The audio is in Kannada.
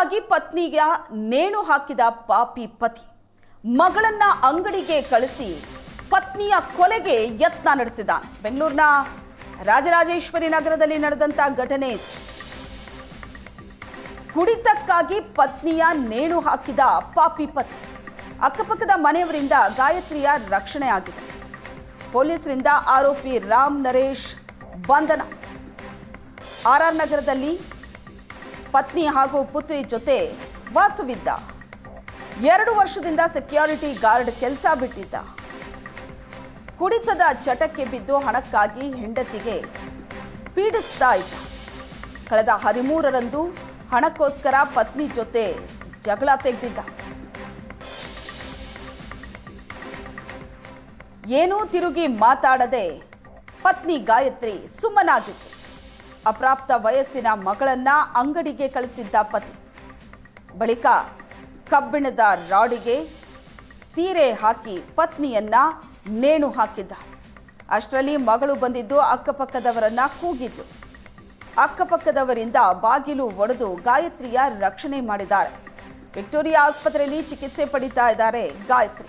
ಕುಡಿತಕ್ಕಾಗಿ ಪತ್ನಿಯ ನೇಣು ಹಾಕಿದ ಪಾಪಿ ಪತಿ ಮಗಳನ್ನ ಅಂಗಡಿಗೆ ಕಳಿಸಿ ಪತ್ನಿಯ ಕೊಲೆಗೆ ಯತ್ನ ನಡೆಸಿದ ಬೆಂಗಳೂರಿನ ರಾಜರಾಜೇಶ್ವರಿ ನಗರದಲ್ಲಿ ನಡೆದಂತ ಘಟನೆ ಕುಡಿತಕ್ಕಾಗಿ ಪತ್ನಿಯ ನೇಣು ಹಾಕಿದ ಪಾಪಿ ಪತಿ ಅಕ್ಕಪಕ್ಕದ ಮನೆಯವರಿಂದ ಗಾಯತ್ರಿಯ ರಕ್ಷಣೆ ಆಗಿದೆ. ಪೊಲೀಸರಿಂದ ಆರೋಪಿ ರಾಮ್ ನರೇಶ್ ಬಂಧನ. ಆರ್ ನಗರದಲ್ಲಿ ಪತ್ನಿ ಹಾಗೂ ಪುತ್ರಿ ಜೊತೆ ವಾಸವಿದ್ದ. ಎರಡು ವರ್ಷದಿಂದ ಸೆಕ್ಯೂರಿಟಿ ಗಾರ್ಡ್ ಕೆಲಸ ಬಿಟ್ಟಿದ್ದ. ಕುಡಿತದ ಚಟಕ್ಕೆ ಬಿದ್ದು ಹಣಕ್ಕಾಗಿ ಹೆಂಡತಿಗೆ ಪೀಡಿಸ್ತಾ ಇದ್ದ. ಕಳೆದ ಹದಿಮೂರರಂದು ಹಣಕ್ಕೋಸ್ಕರ ಪತ್ನಿ ಜೊತೆ ಜಗಳ ತೆಗೆದಿದ್ದ. ಏನೂ ತಿರುಗಿ ಮಾತಾಡದೆ ಪತ್ನಿ ಗಾಯತ್ರಿ ಸುಮ್ಮನಾಗಿತ್ತು ಅಪ್ರಾಪ್ತ ವಯಸ್ಸಿನ ಮಗಳನ್ನ ಅಂಗಡಿಗೆ ಕಳಿಸಿದ್ದ ಪತಿ. ಬಳಿಕ ಕಬ್ಬಿಣದ ರಾಡಿಗೆ ಸೀರೆ ಹಾಕಿ ಪತ್ನಿಯನ್ನ ನೇಣು ಹಾಕಿದ್ದ. ಅಷ್ಟರಲ್ಲಿ ಮಗಳು ಬಂದಿದ್ದು ಅಕ್ಕಪಕ್ಕದವರನ್ನ ಕೂಗಿದ್ಲು. ಅಕ್ಕಪಕ್ಕದವರಿಂದ ಬಾಗಿಲು ಒಡೆದು ಗಾಯತ್ರಿಯ ರಕ್ಷಣೆ ಮಾಡಿದ್ದಾರೆ. ವಿಕ್ಟೋರಿಯಾ ಆಸ್ಪತ್ರೆಯಲ್ಲಿ ಚಿಕಿತ್ಸೆ ಪಡೀತಾ ಇದ್ದಾರೆ ಗಾಯತ್ರಿ.